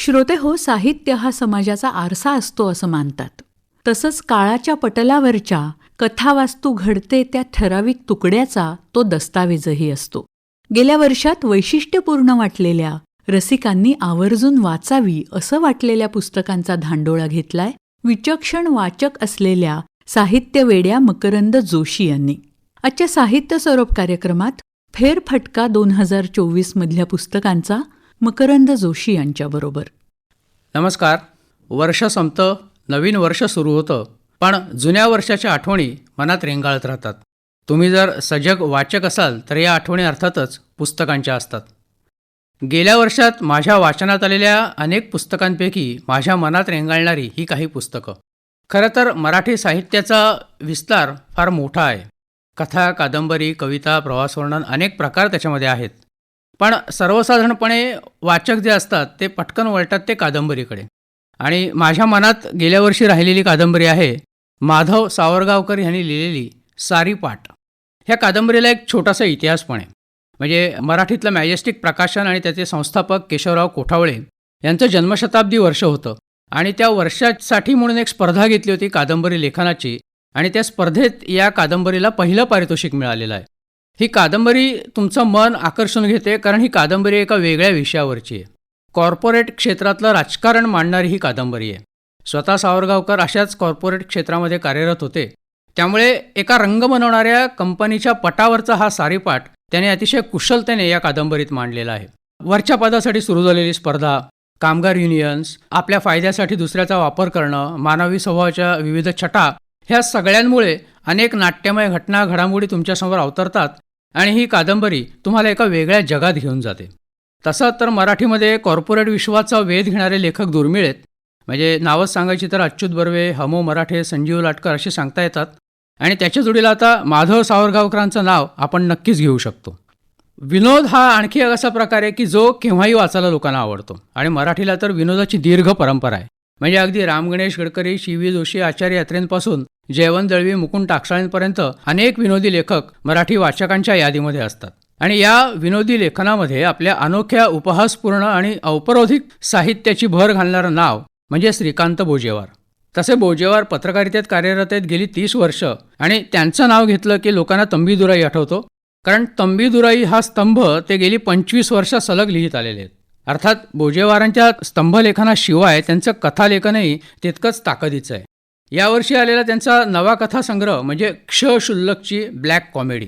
श्रोते हो साहित्य हा समाजाचा आरसा असतो असं मानतात. तसंच काळाच्या पटलावरच्या कथावास्तू घडते त्या ठराविक तुकड्याचा तो दस्तावेजही असतो. गेल्या वर्षात वैशिष्ट्यपूर्ण वाटलेल्या रसिकांनी आवर्जून वाचावी असं वाटलेल्या पुस्तकांचा धांडोळा घेतलाय विचक्षण वाचक असलेल्या साहित्यवेड्या मकरंद जोशी यांनी. आजच्या साहित्य स्वरूप कार्यक्रमात फेरफटका दोन हजार चोवीस मधल्या पुस्तकांचा मकरंद जोशी यांच्याबरोबर. नमस्कार. वर्ष संपतं नवीन वर्ष सुरू होतं पण जुन्या वर्षाच्या आठवणी मनात रेंगाळत राहतात. तुम्ही जर सजग वाचक असाल तर या आठवणी अर्थातच पुस्तकांच्या असतात. गेल्या वर्षात माझ्या वाचनात आलेल्या अनेक पुस्तकांपैकी माझ्या मनात रेंगाळणारी ही काही पुस्तकं. खरं तर मराठी साहित्याचा विस्तार फार मोठा आहे. कथा कादंबरी कविता प्रवासवर्णन अनेक प्रकार त्याच्यामध्ये आहेत. पण सर्वसाधारणपणे वाचक जे असतात ते पटकन वळतात ते कादंबरीकडे. आणि माझ्या मनात गेल्या वर्षी राहिलेली कादंबरी आहे माधव सावरगावकर यांनी लिहिलेली सारी पाठ. ह्या कादंबरीला एक छोटासा इतिहास पण आहे. म्हणजे मराठीतलं मॅजेस्टिक प्रकाशन आणि त्याचे संस्थापक केशवराव कोठावळे यांचं जन्मशताब्दी वर्ष होतं. आणि त्या वर्षासाठी म्हणून एक स्पर्धा घेतली होती कादंबरी लेखनाची. आणि त्या स्पर्धेत या कादंबरीला पहिलं पारितोषिक मिळालेलं आहे. ही कादंबरी तुमचं मन आकर्षून घेते कारण ही कादंबरी एका वेगळ्या विषयावरची आहे. कॉर्पोरेट क्षेत्रातलं राजकारण मांडणारी ही कादंबरी आहे. स्वतः सावरगावकर अशाच कॉर्पोरेट क्षेत्रामध्ये कार्यरत होते. त्यामुळे एका रंग बनवणाऱ्या कंपनीच्या पटावरचा हा सारीपाठ त्याने अतिशय कुशलतेने या कादंबरीत मांडलेला आहे. वरच्या पदासाठी सुरू झालेली स्पर्धा कामगार युनियन्स आपल्या फायद्यासाठी दुसऱ्याचा वापर करणं मानवी स्वभावाच्या विविध छटा ह्या सगळ्यांमुळे अनेक नाट्यमय घटना घडामोडी तुमच्यासमोर अवतरतात आणि ही कादंबरी तुम्हाला एका वेगळ्या जगात घेऊन जाते. तसं तर मराठीमध्ये कॉर्पोरेट विश्वाचा वेध घेणारे लेखक दुर्मिळ आहेत म्हणजे नावच सांगायची तर अच्युत बर्वे हमो मराठे संजीव लाटकर असे सांगता येतात. आणि त्याच्या जोडीला आता माधव सावरगावकरांचं नाव आपण नक्कीच घेऊ शकतो. विनोद हा आणखी एक असा प्रकार आहे की जो केव्हाही वाचायला लोकांना आवडतो. आणि मराठीला तर विनोदाची दीर्घ परंपरा आहे. म्हणजे अगदी राम गणेश गडकरी शिवी जोशी आचार्य यात्रेंपासून जयवंत दळवी मुकुंद टाकसाळेंपर्यंत अनेक विनोदी लेखक मराठी वाचकांच्या यादीमध्ये असतात. आणि या विनोदी लेखनामध्ये आपल्या अनोख्या उपहासपूर्ण आणि औपरोधिक साहित्याची भर घालणारं नाव म्हणजे श्रीकांत बोजेवार. तसे बोजेवार पत्रकारितेत कार्यरत आहेत गेली तीस वर्ष आणि त्यांचं नाव घेतलं की लोकांना तंबीदुराई आठवतो. कारण तंबीदुराई हा स्तंभ ते गेली पंचवीस वर्ष सलग लिहित आलेले आहेत. अर्थात बोजेवारांच्या स्तंभलेखनाशिवाय त्यांचं कथालेखनही तितकंच ताकदीचं आहे. यावर्षी आलेला त्यांचा नवा कथासंग्रह म्हणजे क्ष शुल्लकची ब्लॅक कॉमेडी.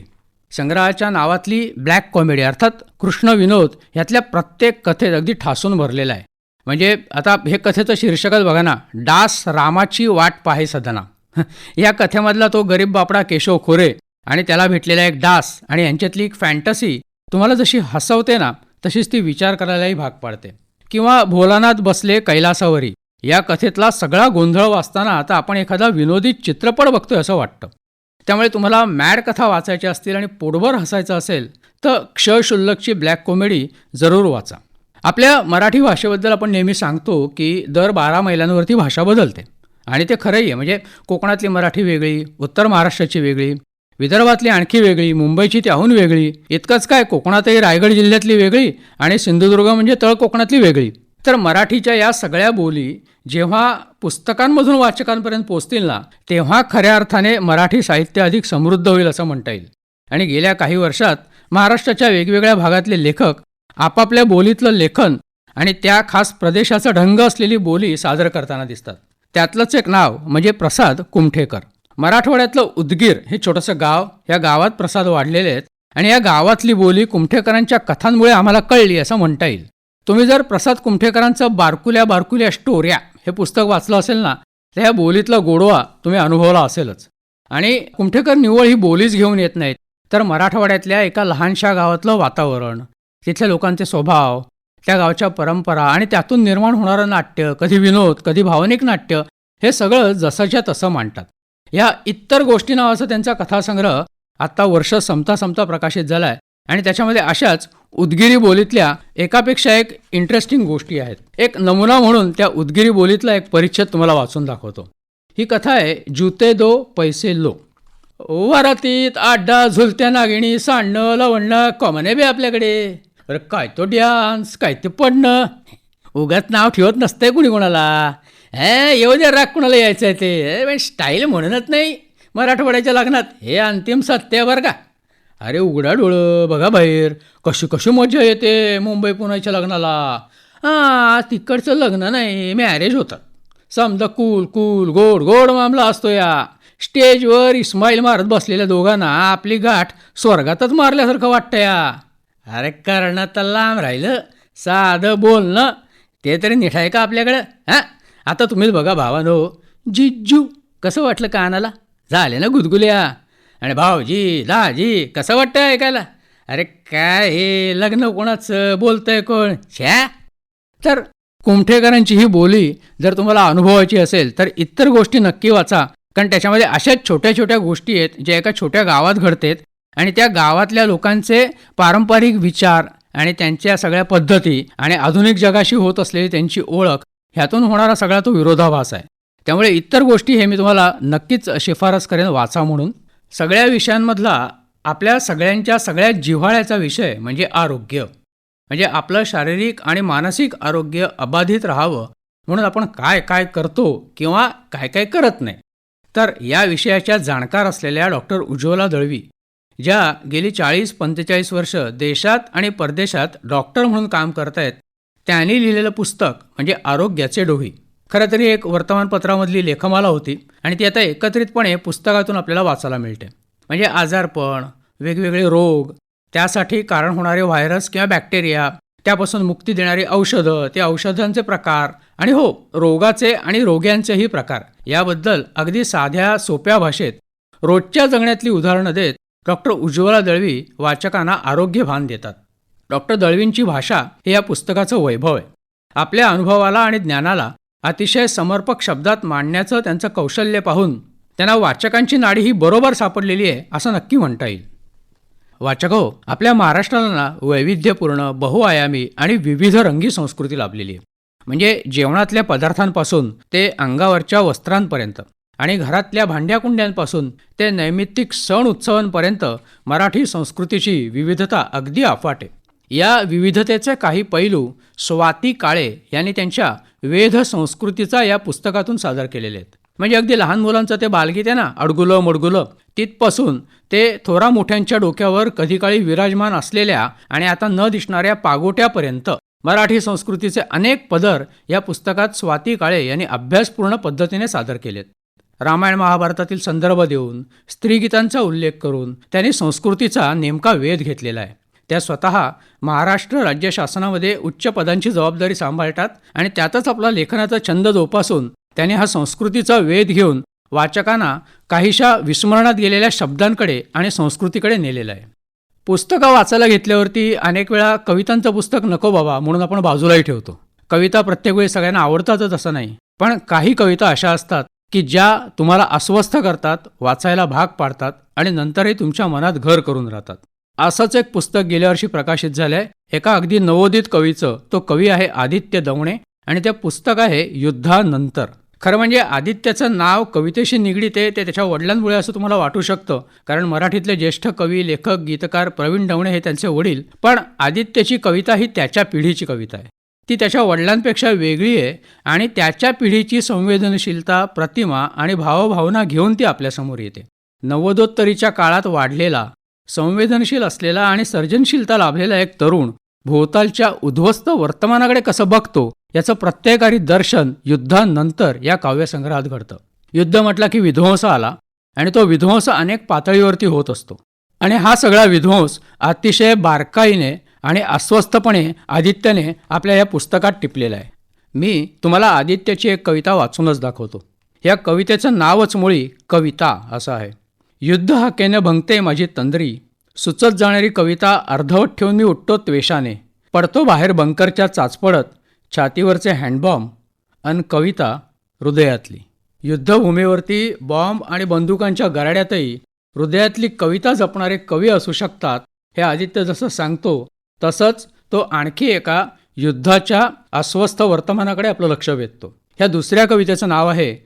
संग्रहाच्या नावातली ब्लॅक कॉमेडी अर्थात कृष्ण विनोद ह्यातल्या प्रत्येक कथेत अगदी ठासून भरलेला आहे. म्हणजे आता हे कथेचं शीर्षकच बघा ना डास रामाची वाट पाहे सदना. या कथेमधला तो गरीब बापडा केशव खोरे आणि त्याला भेटलेला एक डास आणि यांच्यातली एक फॅन्टसी तुम्हाला जशी हसवते ना तशीच ती विचार करायलाही भाग पाडते. किंवा भोलानाथ बसले कैलासावरी या कथेतला सगळा गोंधळ वाचताना आता आपण एखादा विनोदी चित्रपट बघतोय असं वाटतं. त्यामुळे तुम्हाला मॅड कथा वाचायच्या असतील आणि पोटभर हसायचं असेल तर क्षशुल्लकची ब्लॅक कॉमेडी जरूर वाचा. आपल्या मराठी भाषेबद्दल आपण नेहमी सांगतो की दर बारा मैलांवरती भाषा बदलते. आणि ते खरंही आहे म्हणजे कोकणातली मराठी वेगळी उत्तर महाराष्ट्राची वेगळी विदर्भातली आणखी वेगळी मुंबईची त्याहून वेगळी इतकंच काय कोकणातही रायगड जिल्ह्यातली वेगळी आणि सिंधुदुर्ग म्हणजे तळ कोकणातली वेगळी. तर मराठीच्या या सगळ्या बोली जेव्हा पुस्तकांमधून वाचकांपर्यंत पोचतील ना तेव्हा खऱ्या अर्थाने मराठी साहित्य अधिक समृद्ध होईल असं म्हणता येईल. आणि गेल्या काही वर्षात महाराष्ट्राच्या वेगवेगळ्या भागातले लेखक आपापल्या बोलीतलं लेखन आणि त्या खास प्रदेशाचा ढंग असलेली बोली सादर करताना दिसतात. त्यातलंच एक नाव म्हणजे प्रसाद कुमठेकर. मराठवाड्यातलं उदगीर हे छोटंसं गाव या गावात प्रसाद वाढलेले आहेत आणि या गावातली बोली कुमठेकरांच्या कथांमुळे आम्हाला कळली असं म्हणता येईल. तुम्ही जर प्रसाद कुमठेकरांचं बारकुल्या बारकुल्या स्टोऱ्या हे पुस्तक वाचलं असेल ना तर ह्या बोलीतला गोडवा तुम्ही अनुभवला असेलच. आणि कुमठेकर निव्वळ ही बोलीच घेऊन येत नाहीत तर मराठवाड्यातल्या एका लहानशा गावातलं वातावरण तिथल्या लोकांचे स्वभाव त्या गावच्या परंपरा आणि त्यातून निर्माण होणारं नाट्य कधी विनोद कधी भावनिक नाट्य हे सगळं जसंच्या तसं मांडतात. या इतर गोष्टी नावाचा त्यांचा कथासंग्रह आत्ता वर्ष संपता संपता प्रकाशित झाला आहे आणि त्याच्यामध्ये अशाच उदगिरी बोलीतल्या एकापेक्षा एक इंटरेस्टिंग गोष्टी आहेत. एक नमुना म्हणून त्या उदगिरी बोलीतला एक परिच्छेद तुम्हाला वाचून दाखवतो. ही कथा आहे जुते दो पैसे लो. वरातीत आड्डा झुलत्या नागिणी सांडणं लवणं कॉमन आहे बे आपल्याकडे. अरे काय तो डान्स काय ते पडणं? उगाच नाव ठेवत नसतंय कुणी कोणाला. हे येऊ द्या राग कुणाला यायचं आहे ते स्टाईल म्हणूनच नाही. मराठवाड्याच्या लग्नात हे अंतिम सत्य बरं का. अरे उघडा डोळं बघा बाहेर. कशी कशी मजा येते मुंबई पुण्याच्या लग्नाला. हां तिकडचं लग्न नाही मॅरेज होतात समजा कूल कूल गोड गोड मामला असतो या. स्टेजवर इस्माईल मारत बसलेल्या दोघांना आपली गाठ स्वर्गातच मारल्यासारखं वाटतं या. अरे करणं तर लांब राहिलं. साधं बोलणं ते तरी नीट आहे का आपल्याकडं? हां? आता तुम्हीच बघा भावानो. जिज्जू कसं वाटलं कानाला? झाले ना गुदगुल्या? आणि भाऊजी दाजी कसं वाटतं ऐकायला? अरे काय हे लग्न कोणाचं बोलतंय कोण? छ्या? तर कुमठेकरांची ही बोली जर तुम्हाला अनुभवायची असेल तर इतर गोष्टी नक्की वाचा. कारण त्याच्यामध्ये अशाच छोट्या छोट्या गोष्टी आहेत ज्या एका छोट्या गावात घडतात. आणि त्या गावातल्या लोकांचे पारंपरिक विचार आणि त्यांच्या सगळ्या पद्धती आणि आधुनिक जगाशी होत असलेली त्यांची ओळख ह्यातून होणारा सगळा तो विरोधाभास आहे. त्यामुळे इतर गोष्टी हे मी तुम्हाला नक्कीच शिफारस करेन वाचा म्हणून. सगळ्या विषयांमधला आपल्या सगळ्यांच्या सगळ्यात जिव्हाळ्याचा विषय म्हणजे आरोग्य. म्हणजे आपलं शारीरिक आणि मानसिक आरोग्य अबाधित राहावं म्हणून आपण काय काय करतो किंवा काय काय करत नाही. तर या विषयाच्या जाणकार असलेल्या डॉक्टर उज्ज्वला दळवी ज्या गेली चाळीस पंचेचाळीस वर्ष देशात आणि परदेशात डॉक्टर म्हणून काम करतायत त्यांनी लिहिलेलं पुस्तक म्हणजे आरोग्याचे डोही. खरं तरी एक वर्तमानपत्रामधली लेखमाला होती आणि ती आता एकत्रितपणे पुस्तकातून आपल्याला वाचायला मिळते. म्हणजे आजारपण वेगवेगळे रोग त्यासाठी कारण होणारे व्हायरस किंवा बॅक्टेरिया त्यापासून मुक्ती देणारी औषधं ते औषधांचे प्रकार आणि हो रोगाचे आणि रोग्यांचेही प्रकार. याबद्दल अगदी साध्या सोप्या भाषेत रोजच्या जगण्यातली उदाहरणं देत डॉक्टर उज्ज्वला दळवी वाचकांना आरोग्य भान देतात. डॉक्टर दळवींची भाषा हे या पुस्तकाचं वैभव आहे. आपल्या अनुभवाला आणि ज्ञानाला अतिशय समर्पक शब्दात मांडण्याचं त्यांचं कौशल्य पाहून त्यांना वाचकांची नाडी ही बरोबर सापडलेली आहे असं नक्की म्हणता येईल. वाचक हो आपल्या महाराष्ट्राला वैविध्यपूर्ण बहुआयामी आणि विविध रंगी संस्कृती लाभलेली आहे. म्हणजे जेवणातल्या पदार्थांपासून ते अंगावरच्या वस्त्रांपर्यंत आणि घरातल्या भांड्याकुंड्यांपासून ते नैमित्तिक सण उत्सवांपर्यंत मराठी संस्कृतीची विविधता अगदी अफाट आहे. या विविधतेचे काही पैलू स्वाती काळे यांनी त्यांच्या वेध संस्कृतीचा या पुस्तकातून सादर केलेले आहेत. म्हणजे अगदी लहान मुलांचं ते बालगीत आहे ना अडगुलं मडगुलं तिथपासून ते थोरा मोठ्यांच्या डोक्यावर कधीकाळी विराजमान असलेल्या आणि आता न दिसणाऱ्या पागोट्यापर्यंत मराठी संस्कृतीचे अनेक पदर या पुस्तकात स्वाती काळे यांनी अभ्यासपूर्ण पद्धतीने सादर केलेत. रामायण महाभारतातील संदर्भ देऊन स्त्रीगीतांचा उल्लेख करून त्यांनी संस्कृतीचा नेमका वेध घेतलेला आहे. त्या स्वतः महाराष्ट्र राज्य शासनामध्ये उच्च पदांची जबाबदारी सांभाळतात आणि त्यातच आपला लेखनाचा छंद जोपासून त्यांनी हा संस्कृतीचा वेध घेऊन वाचकांना काहीशा विस्मरणात गेलेल्या शब्दांकडे आणि संस्कृतीकडे नेलेलं आहे. पुस्तकं वाचायला घेतल्यावरती अनेक वेळा कवितांचं पुस्तक नको बाबा म्हणून आपण बाजूलाही ठेवतो. कविता प्रत्येक वेळी सगळ्यांना आवडतातच असं नाही. पण काही कविता अशा असतात की ज्या तुम्हाला अस्वस्थ करतात वाचायला भाग पाडतात आणि नंतरही तुमच्या मनात घर करून राहतात. असंच एक पुस्तक गेल्या वर्षी प्रकाशित झालंय. एका अगदी नवोदित कवीचं. तो कवी आहे आदित्य दवणे आणि ते पुस्तक आहे युद्धानंतर. खरं म्हणजे आदित्याचं नाव कवितेशी निगडीत आहे ते त्याच्या वडिलांमुळे असं तुम्हाला वाटू शकतं. कारण मराठीतले ज्येष्ठ कवी लेखक गीतकार प्रवीण डवणे हे त्यांचे वडील. पण आदित्यची कविता ही त्याच्या पिढीची कविता आहे. ती त्याच्या वडिलांपेक्षा वेगळी आहे आणि त्याच्या पिढीची संवेदनशीलता प्रतिमा आणि भावभावना घेऊन ती आपल्यासमोर येते. नव्वदोत्तरीच्या काळात वाढलेला संवेदनशील असलेला आणि सर्जनशीलता लाभलेला एक तरुण भोवतालच्या उद्ध्वस्त वर्तमानाकडे कसं बघतो याचं प्रत्येकारी दर्शन युद्धानंतर या काव्यसंग्रहात घडतं. युद्ध म्हटलं की विध्वंस आला आणि तो विध्वंस अनेक पातळीवरती होत असतो. आणि हा सगळा विध्वंस अतिशय बारकाईने आणि अस्वस्थपणे आदित्यने आपल्या या पुस्तकात टिपलेला आहे. मी तुम्हाला आदित्यची एक कविता वाचूनच दाखवतो. या कवितेचं नावच मुळी कविता असं आहे. युद्ध हाकेने भंगते माझी तंद्री. सुचत जाणारी कविता अर्धवट ठेवून मी उठतो त्वेषाने. पडतो बाहेर बंकरच्या चाचपडत छातीवरचे हँडबॉम्ब. अन कविता हृदयातली. युद्धभूमीवरती बॉम्ब आणि बंदुकांच्या गराड्यातही हृदयातली कविता जपणारे कवी असू शकतात हे आदित्य जसं सांगतो तसंच तो आणखी एका युद्धाच्या अस्वस्थ वर्तमानाकडे आपलं लक्ष वेधतो. ह्या दुसऱ्या कवितेचं नाव आहे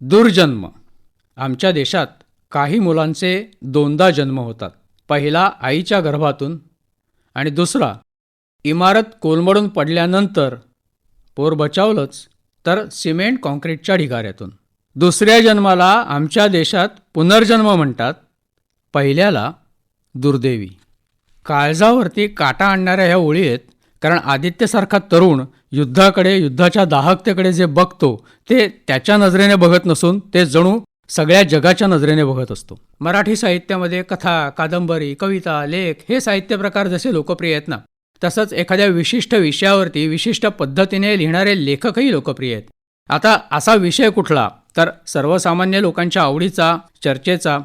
दुर्जन्म. आमच्या देशात काही मुलांचे दोनदा जन्म होतात. पहिला आईच्या गर्भातून आणि दुसरा इमारत कोलमडून पडल्यानंतर पोर बचावलंच तर सिमेंट कॉन्क्रीटच्या ढिगाऱ्यातून. दुसऱ्या जन्माला आमच्या देशात पुनर्जन्म म्हणतात पहिल्याला दुर्दैवी. काळजावरती काटा आणणाऱ्या ह्या ओळी आहेत कारण आदित्यसारखा तरुण युद्धाकडे युद्धाच्या दाहकतेकडे जे बघतो ते त्याच्या नजरेने बघत नसून ते जणू सगळ्या जगाच्या नजरेने बघत असतो. मराठी साहित्यामध्ये कथा कादंबरी कविता लेख हे साहित्य प्रकार जसे लोकप्रिय आहेत ना तसंच एखाद्या विशिष्ट विषयावरती विशिष्ट पद्धतीने लिहिणारे लेखकही लोकप्रिय आहेत. आता असा विषय कुठला तर सर्वसामान्य लोकांच्या आवडीचा चर्चेचा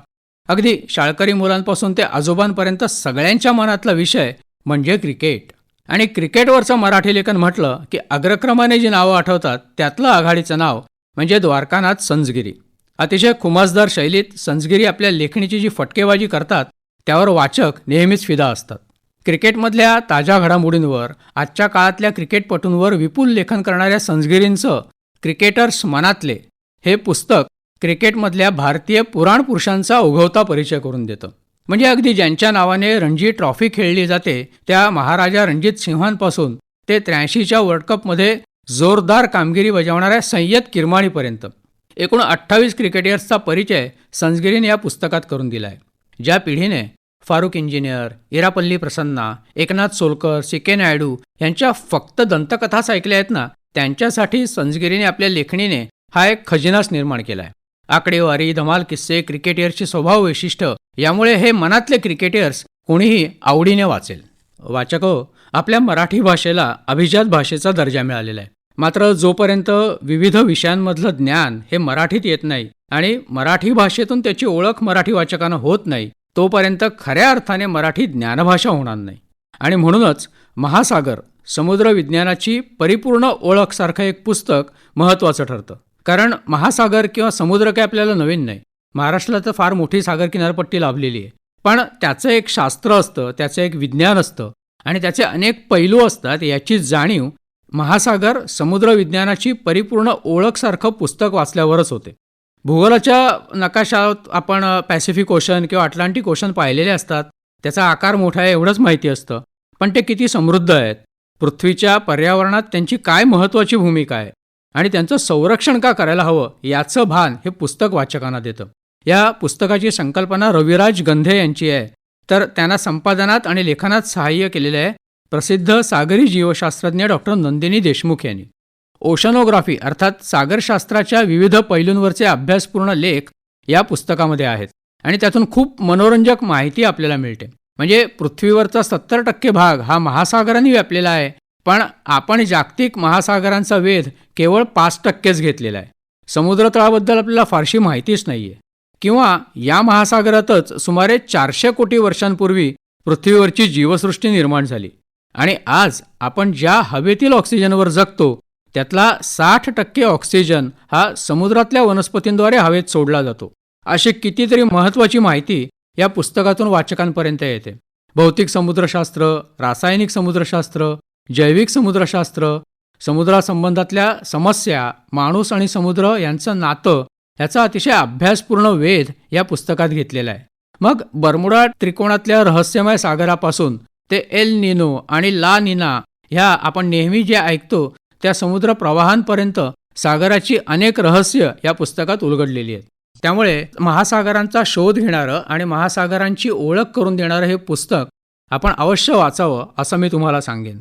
अगदी शाळकरी मुलांपासून ते आजोबांपर्यंत सगळ्यांच्या मनातला विषय म्हणजे क्रिकेट. आणि क्रिकेटवरचं मराठी लेखन म्हटलं की अग्रक्रमाने जी नावं आठवतात त्यातलं आघाडीचं नाव म्हणजे द्वारकानाथ संजगिरी. अतिशय खुमासदार शैलीत संजगिरी आपल्या लेखणीची जी फटकेबाजी करतात त्यावर वाचक नेहमीच फिदा असतात. क्रिकेटमधल्या ताज्या घडामोडींवर आजच्या काळातल्या क्रिकेटपटूंवर विपुल लेखन करणाऱ्या संजगिरींचं क्रिकेटर्स मनातले हे पुस्तक क्रिकेटमधल्या भारतीय पुराण पुरुषांचा उगवता परिचय करून देतं. म्हणजे अगदी ज्यांच्या नावाने रणजी ट्रॉफी खेळली जाते त्या महाराजा रणजित सिंहांपासून ते त्र्याऐंशीच्या वर्ल्ड कपमध्ये जोरदार कामगिरी बजावणाऱ्या सय्यद किरमाणीपर्यंत एकूण अठ्ठावीस क्रिकेटर्सचा परिचय संजगिरीने या पुस्तकात करून दिला आहे ज्या पिढीने फारुख इंजिनियर इरापल्ली प्रसन्ना एकनाथ सोलकर सी के नायडू यांच्या फक्त दंतकथाच ऐकल्या आहेत ना त्यांच्यासाठी संजगिरीने आपल्या लेखणीने हा एक खजिनाच निर्माण केला आहे आकडेवारी धमाल किस्से क्रिकेटियर्सची स्वभाव वैशिष्ट्य यामुळे हे मनातले क्रिकेटियर्स कोणीही आवडीने वाचेल. वाचक हो, आपल्या मराठी भाषेला अभिजात भाषेचा दर्जा मिळालेला आहे. मात्र जोपर्यंत विविध विषयांमधलं ज्ञान हे मराठीत येत नाही आणि मराठी भाषेतून त्याची ओळख मराठी वाचकांना होत नाही तोपर्यंत खऱ्या अर्थाने मराठी ज्ञानभाषा होणार नाही. आणि म्हणूनच महासागर समुद्र विज्ञानाची परिपूर्ण ओळखसारखं एक पुस्तक महत्त्वाचं ठरतं. कारण महासागर किंवा समुद्र काय आपल्याला नवीन नाही. महाराष्ट्राला तर फार मोठी सागर किनारपट्टी लाभलेली आहे. पण त्याचं एक शास्त्र असतं त्याचं एक विज्ञान असतं आणि त्याचे अनेक पैलू असतात याची जाणीव महासागर समुद्र विज्ञानाची परिपूर्ण ओळखसारखं पुस्तक वाचल्यावरच होते. भूगोलाच्या नकाशात आपण पॅसिफिक ओशन किंवा अटलांटिक ओशन पाहिलेले असतात. त्याचा आकार मोठा आहे एवढंच माहिती असतं. पण ते किती समृद्ध आहेत. पृथ्वीच्या पर्यावरणात त्यांची काय महत्त्वाची भूमिका आहे? आणि त्यांचं संरक्षण का करायला हवं? याचं भान हे पुस्तक वाचकांना देतं. या पुस्तकाची संकल्पना रविराज गंधे यांची आहे. तर त्यांना संपादनात आणि लेखनात सहाय्य केलेलं आहे. प्रसिद्ध सागरी जीवशास्त्रज्ञ डॉक्टर नंदिनी देशमुख यांनी. ओशनोग्राफी अर्थात सागरशास्त्राच्या विविध पैलूंवरचे अभ्यासपूर्ण लेख या पुस्तकामध्ये आहेत आणि त्यातून खूप मनोरंजक माहिती आपल्याला मिळते. म्हणजे पृथ्वीवरचा सत्तर टक्के भाग हा महासागरांनी व्यापलेला आहे पण आपण जागतिक महासागरांचा वेध केवळ पाच टक्केच घेतलेला आहे. समुद्रतळाबद्दल आपल्याला फारशी माहितीच नाही आहे किंवा या महासागरातच सुमारे चारशे कोटी वर्षांपूर्वी पृथ्वीवरची जीवसृष्टी निर्माण झाली. आणि आज आपण ज्या हवेतील ऑक्सिजनवर जगतो त्यातला साठ टक्के ऑक्सिजन हा समुद्रातल्या वनस्पतींद्वारे हवेत सोडला जातो. अशी कितीतरी महत्त्वाची माहिती या पुस्तकातून वाचकांपर्यंत येते. भौतिक समुद्रशास्त्र रासायनिक समुद्रशास्त्र जैविक समुद्रशास्त्र समुद्रासंबंधातल्या समस्या माणूस आणि समुद्र यांचं नातं याचा अतिशय अभ्यासपूर्ण वेध या पुस्तकात घेतलेला आहे. मग बर्मुडा त्रिकोणातल्या रहस्यमय सागरापासून ते एल निनो आणि ला निना ह्या आपण नेहमी जे ऐकतो त्या समुद्र प्रवाहांपर्यंत सागराची अनेक रहस्य या पुस्तकात उलगडलेली आहेत. त्यामुळे महासागरांचा शोध घेणारं आणि महासागरांची ओळख करून देणारं हे पुस्तक आपण अवश्य वाचावं असं मी तुम्हाला सांगेन.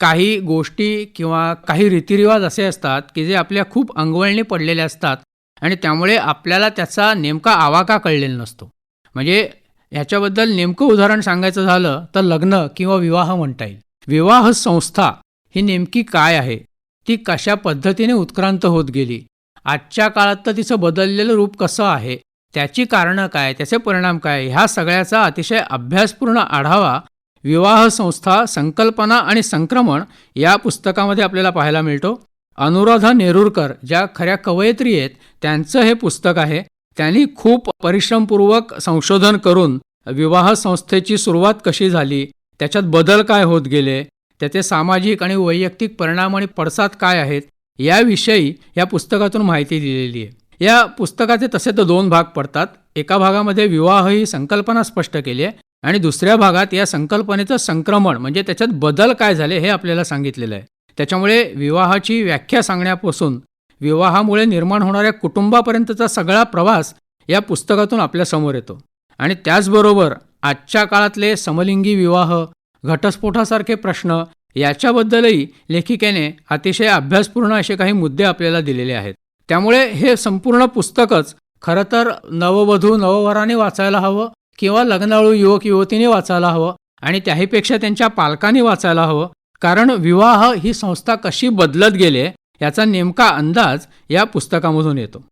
काही गोष्टी किंवा काही रीतिरिवाज असे असतात की जे आपल्या खूप अंगवळणी पडलेले असतात आणि त्यामुळे आपल्याला त्याचा नेमका आवाका कळलेला नसतो. म्हणजे ह्याच्याबद्दल नेमकं उदाहरण सांगायचं झालं तर लग्न किंवा विवाह म्हणता येईल. विवाह संस्था ही नेमकी काय आहे? ती कशा पद्धतीने उत्क्रांत होत गेली? आजच्या काळात तर तिचं बदललेलं रूप कसं आहे? त्याची कारणं काय? त्याचे परिणाम काय? ह्या सगळ्याचा अतिशय अभ्यासपूर्ण आढावा विवाह संस्था संकल्पना आणि संक्रमण या पुस्तकामध्ये आपल्याला पाहायला मिळतो. अनुराधा नेरुरकर ज्या खऱ्या कवयित्री आहेत त्यांचं हे पुस्तक आहे. त्यांनी खूप परिश्रमपूर्वक संशोधन करून विवाह संस्थेची सुरुवात कशी झाली? त्याच्यात बदल काय होत गेले? त्याचे सामाजिक आणि वैयक्तिक परिणाम आणि पडसाद काय आहेत? याविषयी या पुस्तकातून माहिती दिलेली आहे. या पुस्तकाचे तसे तर दोन भाग पडतात. एका भागामध्ये विवाह ही संकल्पना स्पष्ट केली आहे आणि दुसऱ्या भागात या संकल्पनेचं संक्रमण म्हणजे त्याच्यात बदल काय झाले हे आपल्याला सांगितलेलं आहे. त्याच्यामुळे विवाहाची व्याख्या सांगण्यापासून विवाहामुळे निर्माण होणाऱ्या कुटुंबापर्यंतचा सगळा प्रवास या पुस्तकातून आपल्यासमोर येतो. आणि त्याचबरोबर आजच्या काळातले समलिंगी विवाह घटस्फोटासारखे प्रश्न याच्याबद्दलही लेखिकेने अतिशय अभ्यासपूर्ण असे काही मुद्दे आपल्याला दिलेले आहेत. त्यामुळे हे संपूर्ण पुस्तकच खरं तर नववधू नववराने वाचायला हवं किंवा लग्नाळू युवक युवतीने वाचायला हवं आणि त्याहीपेक्षा त्यांच्या पालकांनी वाचायला हवं कारण विवाह ही संस्था कशी बदलत गेले याचा नेमका अंदाज या पुस्तकामधून येतो.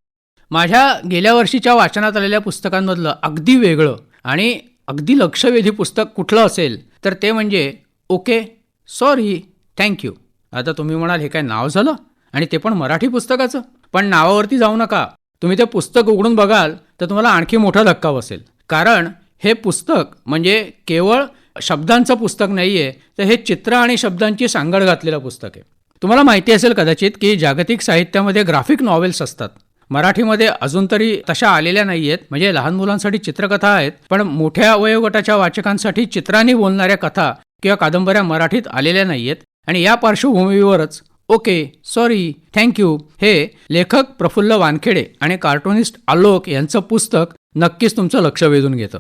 माझ्या गेल्या वर्षीच्या वाचनात आलेल्या पुस्तकांमधलं अगदी वेगळं आणि अगदी लक्षवेधी पुस्तक कुठलं असेल तर ते म्हणजे ओके सॉरी थँक्यू आता तुम्ही म्हणाल हे काय नाव झालं? आणि ते पण मराठी पुस्तकाचं? पण नावावरती जाऊ नका. तुम्ही ते पुस्तक उघडून बघाल तर तुम्हाला आणखी मोठा धक्का बसेल. कारण हे पुस्तक म्हणजे केवळ शब्दांचं पुस्तक नाही आहे तर हे चित्र आणि शब्दांची सांगड घातलेलं पुस्तक आहे. तुम्हाला माहिती असेल कदाचित की जागतिक साहित्यामध्ये ग्राफिक नॉवेल्स असतात. मराठीमध्ये अजून तरी तशा आलेल्या नाही आहेत म्हणजे लहान मुलांसाठी चित्रकथा आहेत पण मोठ्या वयोगटाच्या वाचकांसाठी चित्रांनी बोलणाऱ्या कथा किंवा कादंबऱ्या मराठीत आलेल्या नाही आहेत आणि या पार्श्वभूमीवरच ओके सॉरी थँक्यू हे लेखक प्रफुल्ल वानखेडे आणि कार्टुनिस्ट आलोक यांचं पुस्तक नक्कीच तुमचं लक्ष वेधून घेतं.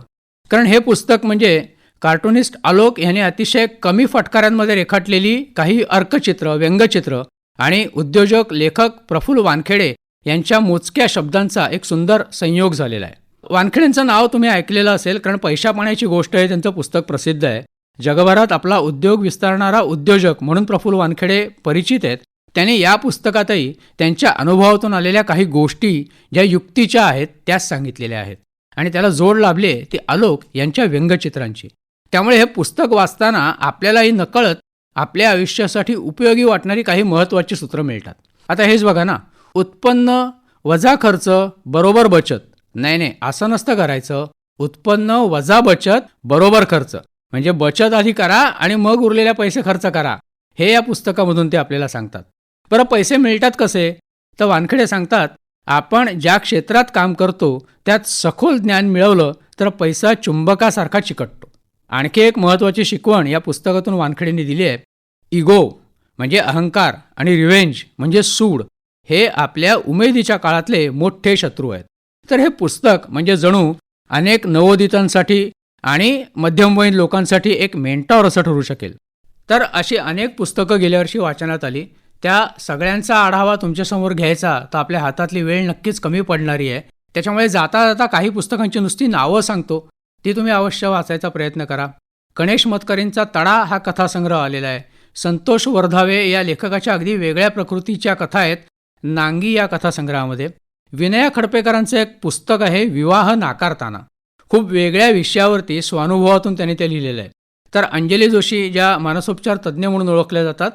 कारण हे पुस्तक म्हणजे कार्टुनिस्ट आलोक यांनी अतिशय कमी फटकाऱ्यांमध्ये रेखाटलेली काही अर्कचित्र व्यंगचित्र आणि उद्योजक लेखक प्रफुल्ल वानखेडे यांच्या मोजक्या शब्दांचा एक सुंदर संयोग झालेला आहे. वानखेडेंचं नाव तुम्ही ऐकलेलं असेल कारण पैशा पाण्याची गोष्ट आहे त्यांचं पुस्तक प्रसिद्ध आहे. जगभरात आपला उद्योग विस्तारणारा उद्योजक म्हणून प्रफुल्ल वानखेडे परिचित आहेत. त्यांनी या पुस्तकातही त्यांच्या अनुभवातून आलेल्या काही गोष्टी ज्या युक्तीच्या आहेत त्याच सांगितलेल्या आहेत. आणि त्याला जोड लाभले ते आलोक यांच्या व्यंगचित्रांची. त्यामुळे हे पुस्तक वाचताना आपल्यालाही नकळत आपल्या आयुष्यासाठी उपयोगी वाटणारी काही महत्त्वाची सूत्रं मिळतात. आता हेच बघा ना. उत्पन्न वजा खर्च बरोबर बचत. नाही नाही. असं नसतं करायचं. उत्पन्न वजा बचत बरोबर खर्च. म्हणजे बचत आधी करा आणि मग उरलेल्या पैसे खर्च करा. हे या पुस्तकामधून ते आपल्याला सांगतात. बरं पैसे मिळतात कसे? तर वानखेडे सांगतात आपण ज्या क्षेत्रात काम करतो त्यात सखोल ज्ञान मिळवलं तर पैसा चुंबकासारखा चिकटतो. आणखी एक महत्त्वाची शिकवण या पुस्तकातून वानखेडेंनी दिली आहे. इगो म्हणजे अहंकार आणि रिव्हेंज म्हणजे सूड. हे आपल्या उमेदीच्या काळातले मोठे शत्रू आहेत. तर हे पुस्तक म्हणजे जणू अनेक नवोदितांसाठी आणि मध्यमवयीन लोकांसाठी एक मेंटॉर असं ठरू शकेल. तर अशी अनेक पुस्तकं गेल्या वर्षी वाचनात आली. त्या सगळ्यांचा आढावा तुमच्यासमोर घ्यायचा तर आपल्या हातातली वेळ नक्कीच कमी पडणारी आहे. त्याच्यामुळे जाता जाता काही पुस्तकांची नुसती नावं सांगतो. ती तुम्ही अवश्य वाचायचा प्रयत्न करा. गणेश मतकरींचा तडा हा कथासंग्रह आलेला आहे. संतोष वर्धावे या लेखकाच्या अगदी वेगळ्या प्रकृतीच्या कथा आहेत. नांगी या कथासंग्रहामध्ये विनया खडपेकरांचं एक पुस्तक आहे विवाह नाकारताना. खूप वेगळ्या विषयावरती स्वानुभवातून त्यांनी ते लिहिलेलं आहे. तर अंजली जोशी ज्या मानसोपचार तज्ज्ञ म्हणून ओळखल्या जातात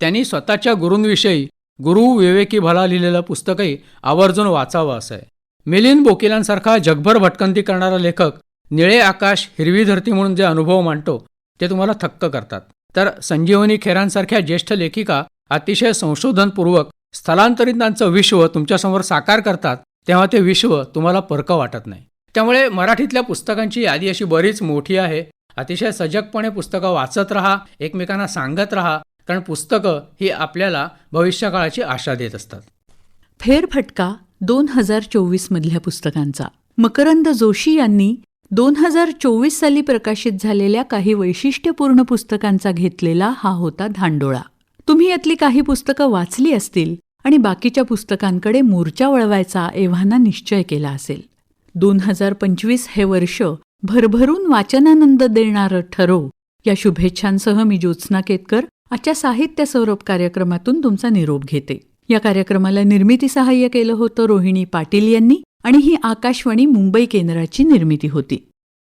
त्यांनी स्वतःच्या गुरूंविषयी गुरु विवेकी भला लिहिलेलं पुस्तकही आवर्जून वाचावं असं आहे. मिलिंद बोकिलांसारखा जगभर भटकंती करणारा लेखक निळे आकाश हिरवी धरती म्हणून जे अनुभव मांडतो ते तुम्हाला थक्क करतात. तर संजीवनी खेरांसारख्या ज्येष्ठ लेखिका अतिशय संशोधनपूर्वक स्थलांतरितांचं विश्व तुमच्यासमोर साकार करतात तेव्हा ते विश्व तुम्हाला परकं वाटत नाही. त्यामुळे मराठीतल्या पुस्तकांची यादी अशी बरीच मोठी आहे. अतिशय सजगपणे पुस्तकं वाचत राहा एकमेकांना सांगत राहा कारण पुस्तकं ही आपल्याला भविष्यकाळाची आशा देत असतात. फेरफटका दोन हजार चोवीसमधल्या पुस्तकांचा. मकरंद जोशी यांनी दोन हजार चोवीस साली प्रकाशित झालेल्या काही वैशिष्ट्यपूर्ण पुस्तकांचा घेतलेला हा होता धांडोळा. तुम्ही यातली काही पुस्तकं वाचली असतील आणि बाकीच्या पुस्तकांकडे मोर्चा वळवायचा एव्हाना निश्चय केला असेल. दोन हजार पंचवीस हे वर्ष भरभरून वाचनानंद देणारं ठरो या शुभेच्छांसह मी ज्योत्स्ना केतकर आजच्या साहित्य सौरभ कार्यक्रमातून तुमचा निरोप घेते. या कार्यक्रमाला निर्मिती सहाय्य केलं होतं रोहिणी पाटील यांनी आणि ही आकाशवाणी मुंबई केंद्राची निर्मिती होती.